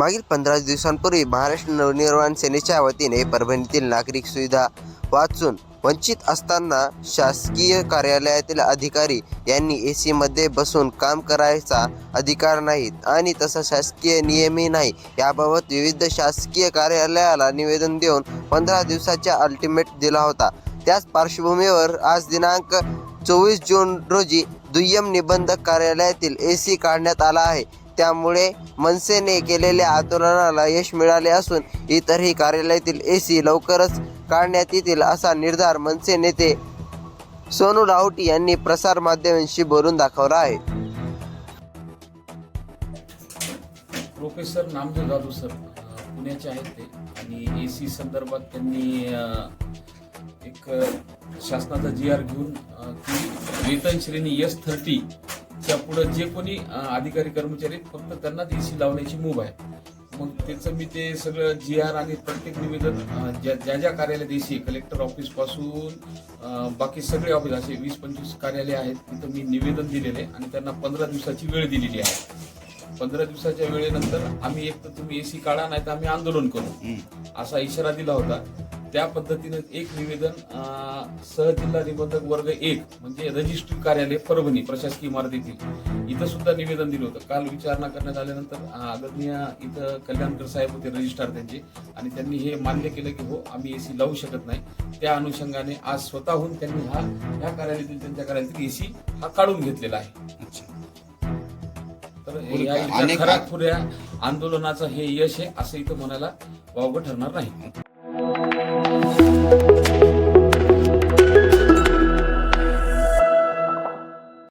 मागील पंधरा दिवसांपूर्वी महाराष्ट्र नवनिर्माण सेनेच्या वतीने परभणीतील नागरिक सुविधा वाचून वंचित असताना शासकीय कार्यालयातील अधिकारी यांनी ए सीमध्ये बसून काम करायचा अधिकार नाहीत आणि तसा शासकीय नियमही नाही. याबाबत विविध शासकीय कार्यालयाला निवेदन देऊन पंधरा दिवसाचा अल्टिमेट दिला होता. त्याच पार्श्वभूमीवर आज दिनांक चोवीस जून रोजी दुय्यम निबंधक कार्यालयातील ए सी काढण्यात आला आहे. त्यामुळे मनसेने केलेल्या आंदोलनाला यश मिळाले असून इतरही कार्यालयातील ए सी लवकरच काढण्यात येतील असा निर्धार मनसे नेते सोनू लाहोटी यांनी प्रसार माध्यमांशी बोलून दाखवला आहे. प्रोफेसर नामदेव जाधव सर पुण्याचे आहेत ते. आणि ए सी संदर्भात त्यांनी एक शासनाचा जी आर घेऊन की वेतन श्रेणी एस थर्टी थर्टीच्या पुढं जे कोणी अधिकारी कर्मचारी आहेत, फक्त त्यांनाच ए सी लावण्याची मूभ आहे. मग त्याचं मी ते सगळं जी आर आणि प्रत्येक निवेदन ज्या ज्या ज्या कार्यालयात एसी कलेक्टर ऑफिसपासून बाकी सगळे ऑफिस असे वीस पंचवीस कार्यालय आहेत तिथं मी निवेदन दिलेले आणि त्यांना पंधरा दिवसाची वेळ दिलेली आहे. पंधरा दिवसाच्या वेळेनंतर आम्ही एक तर तुम्ही एसी काढा नाही तर आम्ही आंदोलन करू. असा इशारा दिला होता. त्या पद्धतीने एक निवेदन सहजिल्हा निबंधक वर्ग एक म्हणजे रजिस्ट्री कार्यालय परभणी प्रशासकीय इमारतीतील इथं सुद्धा निवेदन दिलं होतं. काल विचारणा करण्यात आल्यानंतर आदरणीय इथं कल्याणकर साहेब होते रजिस्ट्रार त्यांचे. आणि त्यांनी हे मान्य केलं की हो आम्ही एसी लावू शकत नाही. त्या अनुषंगाने आज स्वतःहून त्यांनी हा ह्या कार्यालयातील त्यांच्या कार्यालयातील एसी हा काढून घेतलेला आहे. तर बरं या का? इथल्या अनेक- खऱ्या खुऱ्या आंदोलनाचं हे यश आहे असं इथं म्हणायला वावगं ठरणार नाही.